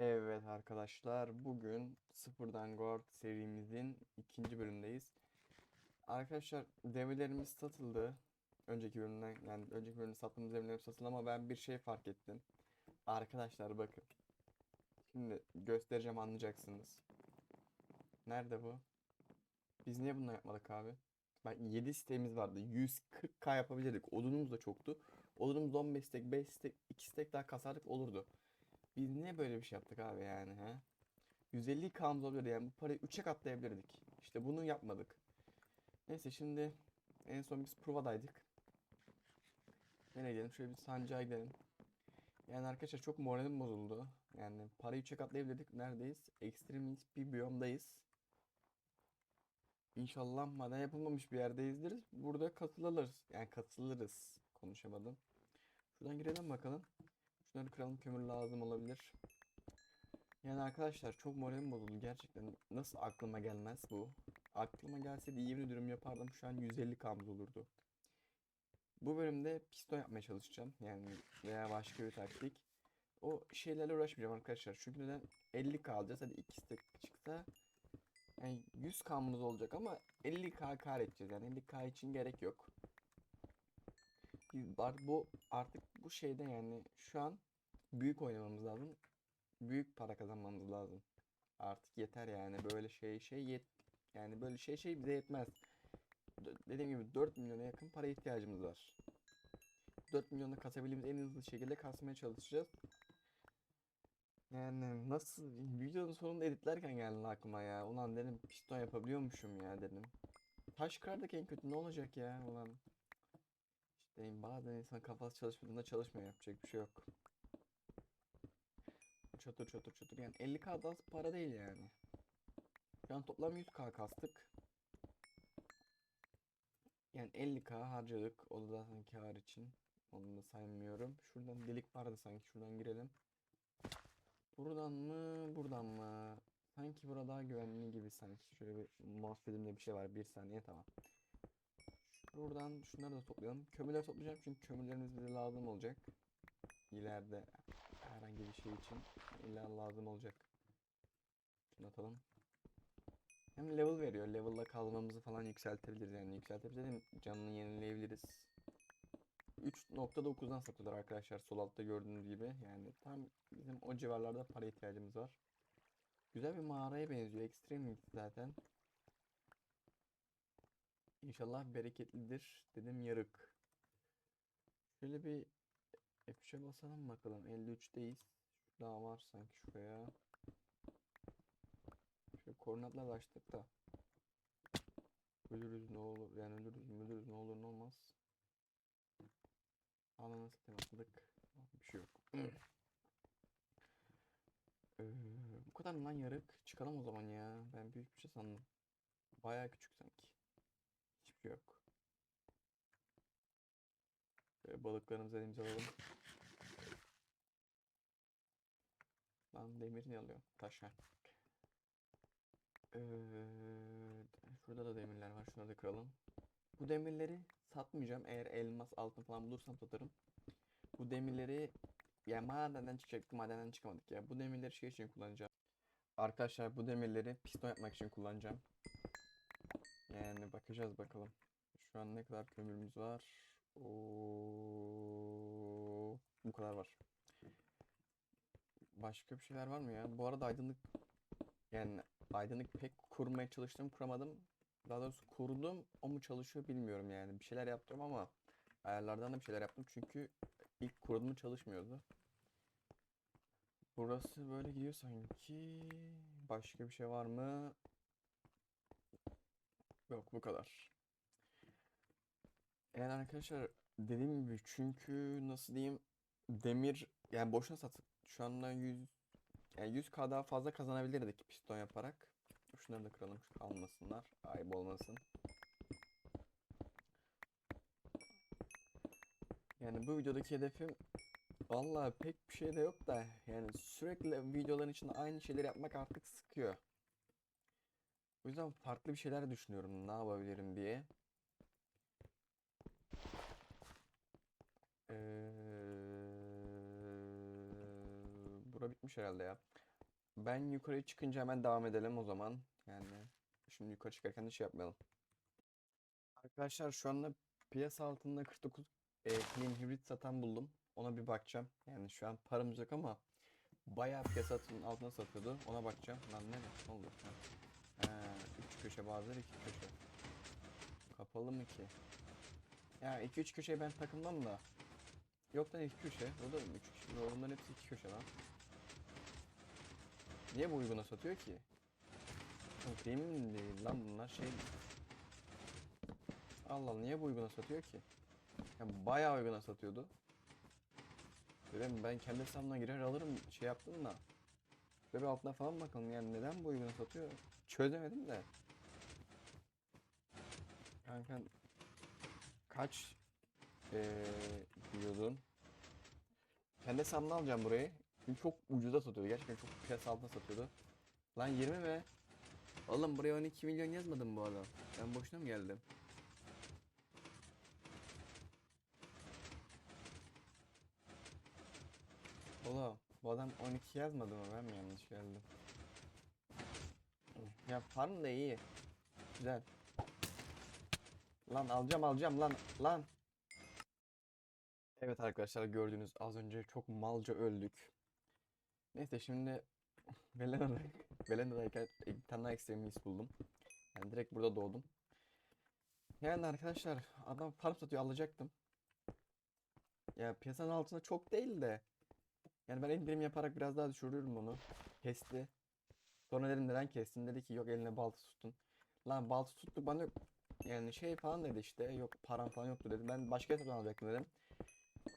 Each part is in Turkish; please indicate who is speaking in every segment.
Speaker 1: Evet arkadaşlar bugün Sıfırdan Guard serimizin ikinci bölümündeyiz. Arkadaşlar demirlerimiz satıldı. Önceki bölümden yani önceki bölümde sattığımız demirlerimiz satıldı ama ben bir şey fark ettim. Arkadaşlar bakın. Şimdi göstereceğim anlayacaksınız. Nerede bu? Biz niye bunu yapmadık abi? Bak 7 siteğimiz vardı. 140k yapabilirdik. Odunumuz da çoktu. Odunumuz 15 stek, 5 stek, 2 stek daha kasardık olurdu. Biz niye böyle bir şey yaptık abi yani ha? 150 k'mız olabilirdi yani bu parayı 3'e katlayabilirdik. İşte bunu yapmadık. Neyse şimdi en son biz provadaydık. Nereye gidelim? Şöyle bir sancağa gidelim. Yani arkadaşlar çok moralim bozuldu. Yani parayı 3'e katlayabilirdik. Neredeyiz? Extremist bir biyomdayız. İnşallah maden yapılmamış bir yerdeyizdir. Burada katılırız. Yani katılırız. Konuşamadım. Şuradan girelim bakalım. Şunları kıralım. Kömür lazım olabilir. Yani arkadaşlar çok moralim bozuldu. Gerçekten nasıl aklıma gelmez bu. Aklıma gelseydi yemin ediyorum yapardım. Şu an 150 kams olurdu. Bu bölümde piston yapmaya çalışacağım. Yani veya başka bir taktik. O şeylerle uğraşmayacağım arkadaşlar. Çünkü neden 50 kalacağız. Hadi iki stack çıksa yani 100 kamımız olacak ama 50k kar edeceğiz. Yani 50k için gerek yok. Biz bu artık bu şeyde yani şu an büyük oynamamız lazım. Büyük para kazanmamız lazım. Artık yeter yani böyle şey şey yet yani böyle şey şey bize yetmez. D- Dediğim gibi 4 milyona yakın para ihtiyacımız var. 4 milyonu kasabildiğimiz en hızlı şekilde kasmaya çalışacağız. Yani nasıl videonun sonunda editlerken geldi aklıma ya. Ulan dedim piston yapabiliyormuşum ya dedim. Taş kırardık en kötü ne olacak ya ulan. İşte bazen insan kafası çalışmadığında çalışmıyor yapacak bir şey yok. Çatır çatır çatır yani 50k da az para değil yani. Şu an toplam 100k kastık. Yani 50k harcadık. O da zaten kar için. Onu da saymıyorum. Şuradan delik vardı sanki. Şuradan girelim. Buradan mı? Buradan mı? Sanki burada daha güvenli gibi sanki. Şöyle bir mousepad'imde bir şey var. Bir saniye tamam. Buradan şunları da toplayalım. Kömürler toplayacağım çünkü kömürlerimiz bize lazım olacak. İleride herhangi bir şey için illa lazım olacak. Şunu atalım. Hem level veriyor. Level'la kalmamızı falan yükseltebiliriz yani. Yükseltebiliriz canını yenileyebiliriz. 3.9'dan satıyorlar arkadaşlar sol altta gördüğünüz gibi. Yani tam bizim o civarlarda para ihtiyacımız var. Güzel bir mağaraya benziyor. Extreme zaten. İnşallah bereketlidir. Dedim yarık. Şöyle bir F3'e basalım bakalım. 53'teyiz. Daha var sanki şuraya. Şöyle koordinatlar açtık da. Ölürüz ne olur. Yani ölürüz ölürüz ne olur ne olmaz. Ananı satayım atladık. Bir şey yok. Ee, bu kadar lan yarık? Çıkalım o zaman ya. Ben büyük bir şey sandım. Bayağı küçük sanki. Hiçbir şey yok. Şöyle balıklarımızı elimize alalım. Lan demir ne alıyor? Taş. Ee, şurada da demirler var. Şunları da kıralım. Bu demirleri satmayacağım. Eğer elmas, altın falan bulursam satarım. Bu demirleri ya madenden çıkacaktık. Madenden çıkamadık ya. Bu demirleri şey için kullanacağım. Arkadaşlar bu demirleri piston yapmak için kullanacağım. Yani bakacağız bakalım. Şu an ne kadar kömürümüz var? Oo, bu kadar var. Başka bir şeyler var mı ya? Bu arada aydınlık yani aydınlık pek kurmaya çalıştım, kuramadım. Daha doğrusu kurdum, o mu çalışıyor bilmiyorum yani. Bir şeyler yaptım ama ayarlardan da bir şeyler yaptım çünkü ilk kurulumu çalışmıyordu. Burası böyle gidiyor sanki. Başka bir şey var mı? Yok bu kadar. Yani arkadaşlar dediğim gibi çünkü nasıl diyeyim demir yani boşuna satıp şu anda 100 yani 100k daha fazla kazanabilirdik piston yaparak. Şunları da kıralım şu kalmasınlar. Ayıp olmasın. Yani bu videodaki hedefim vallahi pek bir şey de yok da yani sürekli videoların içinde aynı şeyleri yapmak artık sıkıyor. O yüzden farklı bir şeyler düşünüyorum ne yapabilirim diye. Bura bitmiş herhalde ya. Ben yukarıya çıkınca hemen devam edelim o zaman. Yani şimdi yukarı çıkarken de şey yapmayalım. Arkadaşlar şu anda piyasa altında 49 e, clean hibrit satan buldum. Ona bir bakacağım. Yani şu an paramız yok ama bayağı piyasa altın- altına satıyordu. Ona bakacağım. Lan ne ne oldu? Ha. He, üç köşe bazıları iki köşe. Kapalı mı ki? Ya iki üç köşeyi ben takılmam da. Yok lan iki köşe. O da üç köşe. Yo, Bunların hepsi iki köşe lan. Niye bu uyguna satıyor ki? Yok, Değil lan bunlar şey. Allah Allah niye bu uyguna satıyor ki? Yani bayağı uyguna satıyordu. Dedim ben kendi hesabımdan girer alırım şey yaptım da. Şöyle bir altına falan bakalım yani neden bu uyguna satıyor? Çözemedim de. Kanka kaç eee diyordun? Kendi hesabımdan alacağım burayı. Çünkü çok ucuza satıyordu. Gerçekten çok piyasa satıyordu. Lan 20 mi? Oğlum buraya 12 milyon yazmadım bu adam. Ben boşuna mı geldim? Oğlum bu adam 12 yazmadı mı? Ben mi yanlış geldim? Ya farm da iyi. Güzel. Lan alacağım alacağım lan lan. Evet arkadaşlar gördüğünüz az önce çok malca öldük. Neyse şimdi Belena'da Belena'dayken bir tane daha ekstremist buldum. Yani direkt burada doğdum. Yani arkadaşlar adam farm satıyor alacaktım. Ya piyasanın altında çok değil de. Yani ben indirim yaparak biraz daha düşürüyorum bunu. Kesti. Sonra dedim neden kestin? Dedi ki yok eline balta tuttun. Lan balta tuttuk bana yok. Yani şey falan dedi işte yok param falan yoktu dedi. Ben başka hesaptan alacaktım dedim.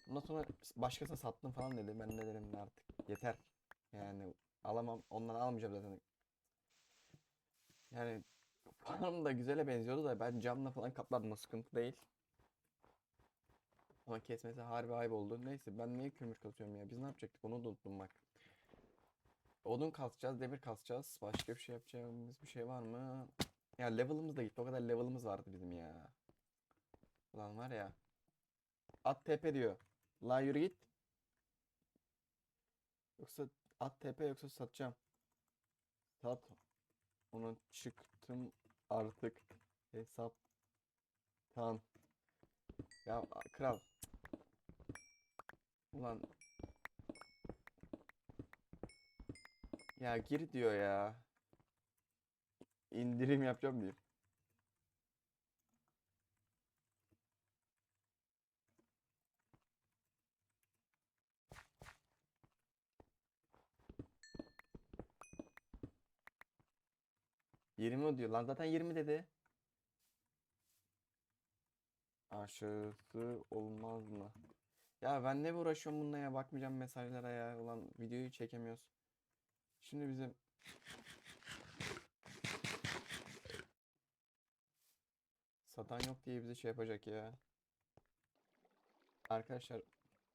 Speaker 1: Ondan sonra başkasına sattım falan dedi. Ben de dedim artık yeter. Yani alamam ondan almayacağım zaten. Yani param da güzele benziyordu da ben camla falan kapladım o sıkıntı değil. Ama kesmesi harbi ayıp oldu. Neyse ben niye kömür kazıyorum ya? Biz ne yapacaktık onu da unuttum bak. Odun kasacağız, demir kasacağız. Başka bir şey yapacağımız bir şey var mı? Ya level'ımız da gitti. O kadar level'ımız vardı bizim ya. Ulan var ya. At TP diyor. La yürü git. Yoksa at TP yoksa satacağım. Sat. Onu çıktım artık hesaptan. Ya a- kral. Ulan. Ya gir diyor ya. İndirim yapacağım diyor. Yirmi o diyor. Lan zaten 20 dedi. Aşağısı olmaz mı? Ya ben ne uğraşıyorum bununla ya bakmayacağım mesajlara ya. Ulan videoyu çekemiyoruz. Şimdi bizim satan yok diye bize şey yapacak ya. Arkadaşlar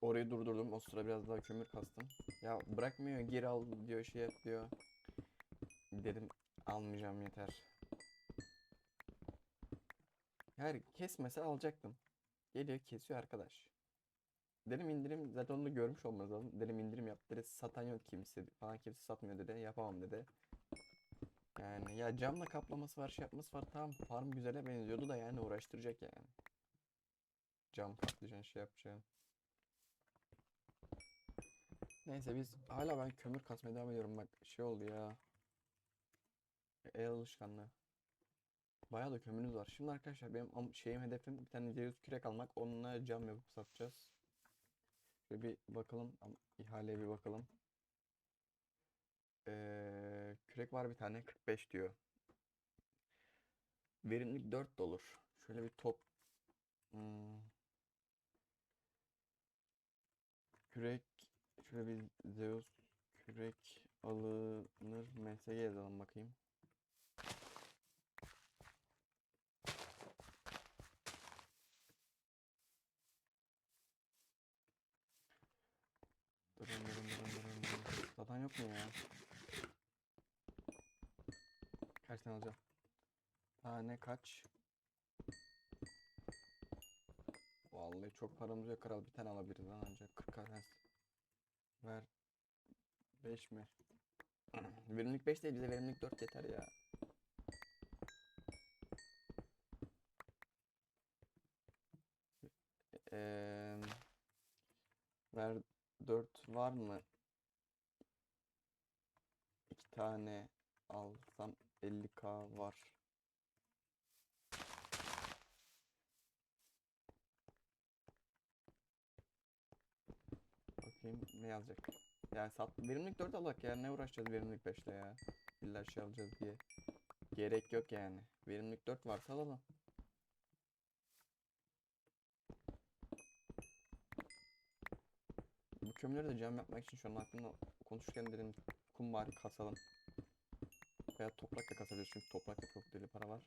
Speaker 1: orayı durdurdum. O sıra biraz daha kömür kastım. Ya bırakmıyor geri al diyor şey yap diyor. Dedim almayacağım yeter. Her kesmese alacaktım. Geliyor kesiyor arkadaş. Dedim indirim zaten onu da görmüş olmanız lazım. Dedim indirim yap dedi satan yok kimse falan kimse satmıyor dedi yapamam dedi. Yani ya camla kaplaması var şey yapması var tamam farm güzele benziyordu da yani uğraştıracak yani. Cam kaplayacaksın şey yapacaksın. Neyse biz hala ben kömür kasmaya devam ediyorum bak şey oldu ya. El alışkanlığı. Bayağı da kömürümüz var. Şimdi arkadaşlar benim şeyim hedefim bir tane Zeus kürek almak. Onunla cam yapıp satacağız. Şöyle bir bakalım. ihaleye bir bakalım. Ee, kürek var bir tane 45 diyor. Verimlilik 4 de olur. Şöyle bir top. Hmm. Kürek. Şöyle bir Zeus kürek alınır. MSG yazalım bakayım. Durun durun durun durun durun. Satan yok mu ya? Kaç tane alacağım? Tane kaç? Vallahi çok paramız yok kral bir tane alabiliriz lan ancak 40 tane. Ver 5 mi? Verimlilik 5 değil bize verimlilik 4 yeter ya. Ver 4 var mı? 2 tane alsam 50k var. Bakayım ne yazacak. Yani sat verimlilik 4 alak ya ne uğraşacağız verimlilik 5'le ya. İlla şey alacağız diye. Gerek yok yani. Verimlilik 4 varsa alalım. Kömürleri de cam yapmak için şu an aklımda konuşurken dedim kum bari kasalım. Veya toprak da kasabiliriz çünkü toprakta çok deli para var.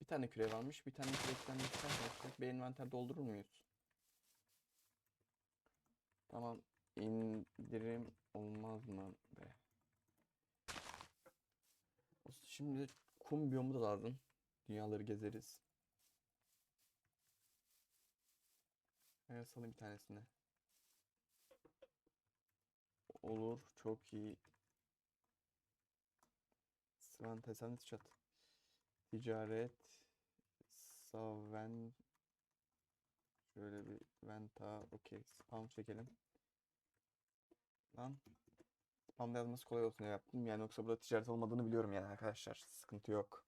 Speaker 1: Bir tane küre varmış. Bir tane kürekten bir bir envanter doldurur muyuz? Tamam. indirim olmaz mı be? Şimdi kum biyomu da lazım. Dünyaları gezeriz. Evet salayım bir tanesini. Olur. Çok iyi. Sven tesanüs çat. Ticaret. Saven. Şöyle bir venta. Okey. Spam çekelim. Lan. Spamda yazması kolay olsun diye yaptım. Yani yoksa burada ticaret olmadığını biliyorum yani arkadaşlar. Sıkıntı yok.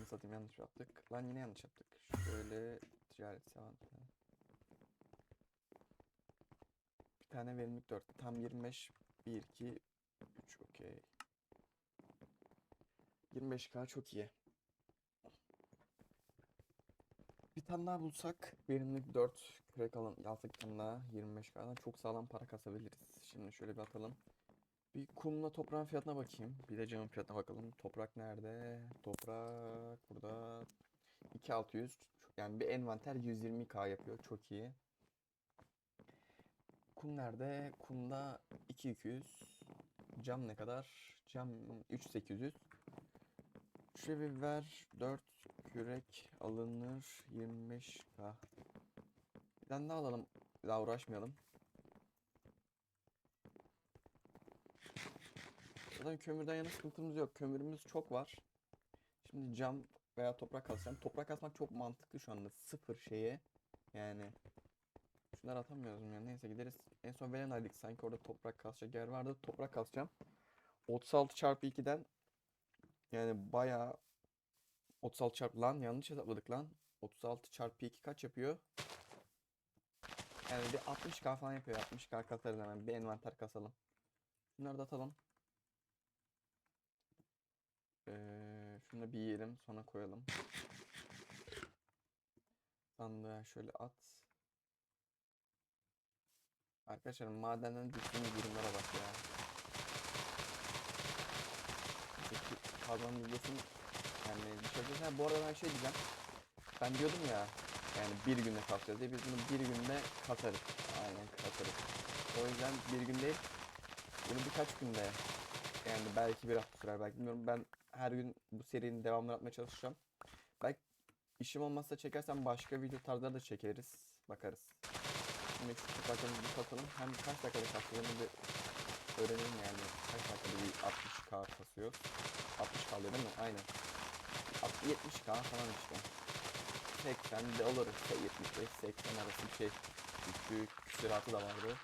Speaker 1: Yine satayım yanlış yaptık. Lan yine yanlış yaptık. Şöyle ticaret sevan. Bir tane verimlilik 4. Tam 25. 1, 2, 3. Okey. 25k çok iyi. Bir tane daha bulsak verimlilik 4 kürek alın. Alsak tane daha 25k'dan çok sağlam para kasabiliriz. Şimdi şöyle bir atalım. Bir kumla toprağın fiyatına bakayım. Bir de camın fiyatına bakalım. Toprak nerede? Toprak burada 2600. Yani bir envanter 120k yapıyor. Çok iyi. Kum nerede? Kumda 2200. Cam ne kadar? Cam 3800. Şöyle bir ver. 4 kürek alınır. 25k. Bir tane daha alalım. Daha uğraşmayalım. Zaten kömürden yana sıkıntımız yok. Kömürümüz çok var. Şimdi cam veya toprak kasacağım. Toprak kasmak çok mantıklı şu anda. Sıfır şeye. Yani şunları atamıyoruz ya. Neyse gideriz. En son Velenay'dık sanki orada toprak kasacak yer vardı. Toprak kasacağım. 36 çarpı 2'den yani bayağı 36 çarpı lan yanlış hesapladık lan. 36 çarpı 2 kaç yapıyor? Yani bir 60k falan yapıyor. 60k kasarız hemen. Bir envanter kasalım. Bunları da atalım. Ee, şunu bir yiyelim sonra koyalım. Sandığa şöyle at. Arkadaşlar madenden düştüğümüz durumlara bak ya. Peki kazanın yüzdesini yani bir şey. Ha, bu arada ben şey diyeceğim. Ben diyordum ya yani bir günde kasacağız diye biz bunu bir günde katarız. Aynen katarız. O yüzden bir gün değil bunu birkaç günde yani belki bir hafta sürer belki bilmiyorum. Ben her gün bu serinin devamını yapmaya çalışacağım. Belki işim olmazsa çekersem başka video tarzları da çekeriz. Bakarız. Şimdi şu topraklarını bir satalım. Hem kaç dakikada kastıklarını bir öğrenelim yani. Kaç dakikada bir 60k kasıyor. 60k değil mi? Aynen. 70k falan işte. 80 de olur. 75 80 arası bir şey. Küçük küsuratı da vardı.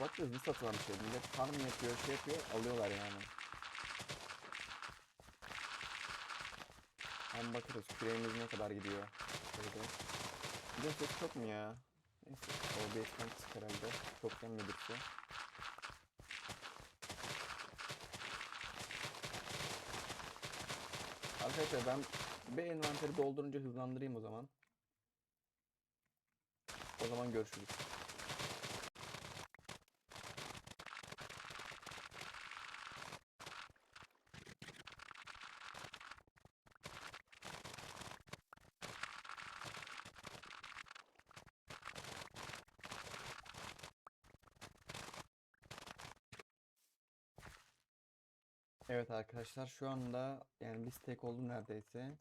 Speaker 1: Da hızlı satılan bir şey. Millet farm yapıyor, şey yapıyor, alıyorlar yani. Hem bakarız küreğimiz ne kadar gidiyor. Şöyle. Bir de ses çok mu ya? Neyse. OBS'den kısık herhalde. Çok gelmedikçe. Arkadaşlar ben bir envanteri doldurunca hızlandırayım o zaman. O zaman görüşürüz. Evet arkadaşlar şu anda yani bir stack oldu neredeyse.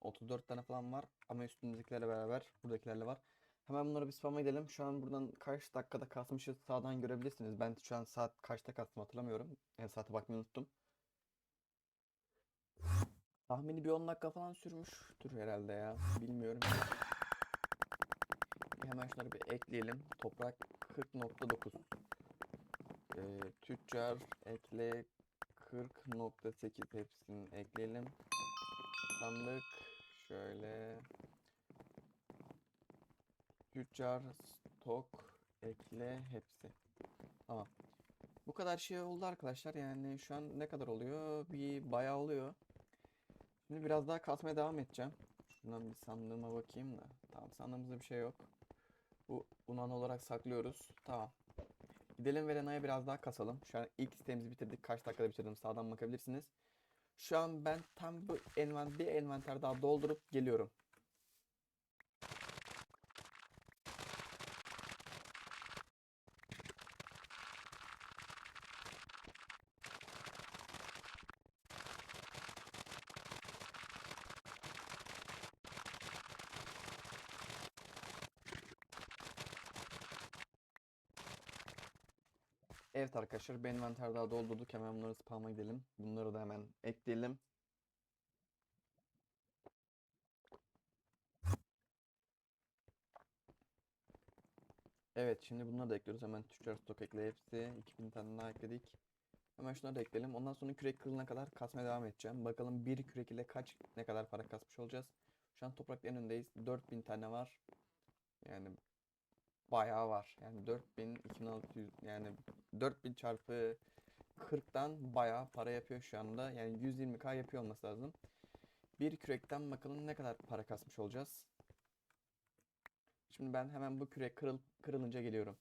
Speaker 1: 34 tane falan var ama üstümüzdekilerle beraber buradakilerle var. Hemen bunları bir spam'a gidelim. Şu an buradan kaç dakikada kasmışız sağdan görebilirsiniz. Ben şu an saat kaçta kastım hatırlamıyorum. Yani saate bakmayı unuttum. Tahmini bir 10 dakika falan sürmüştür herhalde ya. Bilmiyorum. Hemen şunları bir ekleyelim. Toprak 40.9. Ee, tüccar ekle 40.8 hepsini ekleyelim. Sandık şöyle. Tüccar stok ekle hepsi. Tamam. Bu kadar şey oldu arkadaşlar. Yani şu an ne kadar oluyor? Bir bayağı oluyor. Şimdi biraz daha kasmaya devam edeceğim. Şuradan bir sandığıma bakayım da. Tamam sandığımızda bir şey yok. Bu unan olarak saklıyoruz. Tamam. Gidelim Verena'ya biraz daha kasalım. Şu an ilk sitemizi bitirdik. Kaç dakikada bitirdim sağdan bakabilirsiniz. Şu an ben tam bu envan bir envanter daha doldurup geliyorum. Evet arkadaşlar bir envanter daha doldurduk. Hemen bunları spam'a gidelim. Bunları da hemen ekleyelim. Evet şimdi bunları da ekliyoruz. Hemen tüccar stok ekle hepsi. 2000 tane daha ekledik. Hemen şunları da ekleyelim. Ondan sonra kürek kırılana kadar kasmaya devam edeceğim. Bakalım bir kürek ile kaç ne kadar para kasmış olacağız. Şu an toprak en önündeyiz. 4000 tane var. Yani bayağı var. Yani 4000 2600 yani 4000 çarpı 40'tan bayağı para yapıyor şu anda. Yani 120k yapıyor olması lazım. Bir kürekten bakalım ne kadar para kasmış olacağız. Şimdi ben hemen bu kürek kırıl kırılınca geliyorum.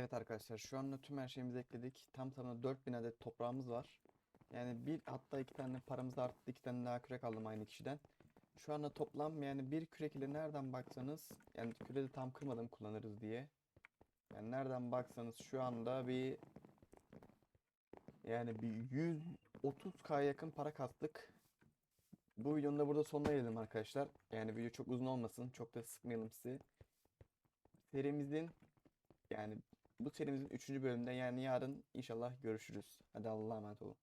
Speaker 1: Evet arkadaşlar şu anda tüm her şeyimizi ekledik. Tam tamına 4000 adet toprağımız var. Yani bir hatta iki tane paramız arttı. iki tane daha kürek aldım aynı kişiden. Şu anda toplam yani bir kürek ile nereden baksanız yani küreği de tam kırmadım kullanırız diye. Yani nereden baksanız şu anda bir yani bir 130k yakın para kastık. Bu videonun da burada sonuna gelelim arkadaşlar. Yani video çok uzun olmasın. Çok da sıkmayalım sizi. Serimizin yani bu serimizin 3. bölümünde yani yarın inşallah görüşürüz. Hadi Allah'a emanet olun.